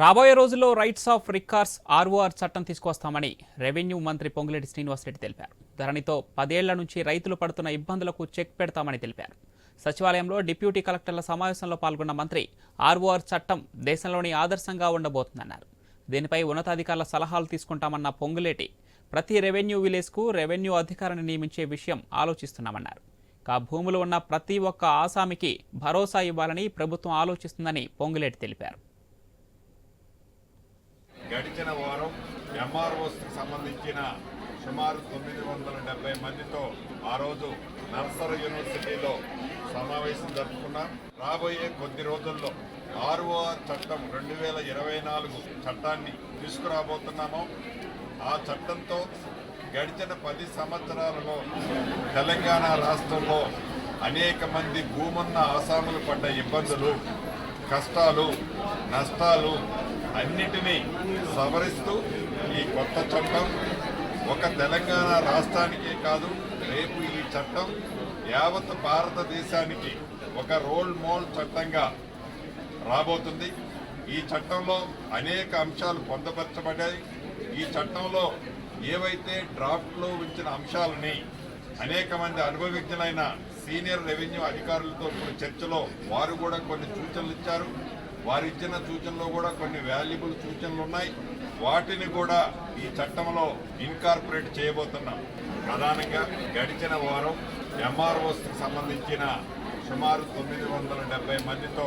రాబోయే రోజుల్లో rights of records ROR చట్టం తీసుకొస్తామని రెవెన్యూ మంత్రి పొంగులేటి శ్రీనివాసరెడ్డి తెలిపారు. ధరణితో పదేళ్ళ నుంచి రైతులు పడుతున్న ఇబ్బందులకు చెక్ పెడతామని తెలిపారు. సచివాలయంలో డిప్యూటీ కలెక్టర్ల సమావేశంలో పాల్గొన్న మంత్రి ఆర్ఓఆర్ చట్టం దేశంలోని ఆదర్శంగా ఉండబోతుందన్నారు. దీనిపై ఉన్నతాధికారుల సలహాలు తీసుకుంటామన్న పొంగులేటి ప్రతి రెవెన్యూ విలేజ్కు రెవెన్యూ అధికారిని నియమించే విషయం ఆలోచిస్తున్నామన్నారు. కా భూములు ఉన్న ప్రతి ఒక్క ఆసామికి భరోసా ఇవ్వాలని ప్రభుత్వం ఆలోచిస్తుందని పొంగులేటి తెలిపారు. గడిచిన వారం ఎంఆర్ఓస్కి సంబంధించిన సుమారు తొమ్మిది వందల డెబ్బై మందితో ఆ రోజు నర్సరీ యూనివర్సిటీలో సమావేశం జరుపుకున్నాం. రాబోయే కొద్ది రోజుల్లో ఆర్ఓఆర్ చట్టం రెండు వేల ఇరవై నాలుగు చట్టాన్ని తీసుకురాబోతున్నాము. ఆ చట్టంతో గడిచిన పది సంవత్సరాలలో తెలంగాణ రాష్ట్రంలో అనేక మంది భూమున్న ఆసాములు పడ్డ ఇబ్బందులు కష్టాలు నష్టాలు అన్నిటినీ సవరిస్తూ ఈ కొత్త చట్టం ఒక తెలంగాణ రాష్ట్రానికే కాదు రేపు ఈ చట్టం యావత్ భారతదేశానికి ఒక రోల్ మోల్ చట్టంగా రాబోతుంది. ఈ చట్టంలో అనేక అంశాలు పొందపరచబడ్డాయి. ఈ చట్టంలో ఏవైతే డ్రాఫ్ట్లో ఉంచిన అంశాలని అనేక మంది అనుభవజ్ఞులైన సీనియర్ రెవెన్యూ అధికారులతో చర్చలో వారు కూడా కొన్ని సూచనలు ఇచ్చారు. వారు ఇచ్చిన సూచనలో కూడా కొన్ని వాల్యుబుల్ సూచనలు ఉన్నాయి. వాటిని కూడా ఈ చట్టంలో ఇన్కార్పొరేట్ చేయబోతున్నాం ప్రధానంగా గడిచిన వారం ఎంఆర్ఓస్కి సంబంధించిన సుమారు తొమ్మిది వందల డెబ్బై మందితో